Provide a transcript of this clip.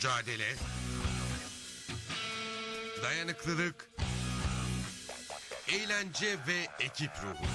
mücadele, dayanıklılık, eğlence ve ekip ruhu.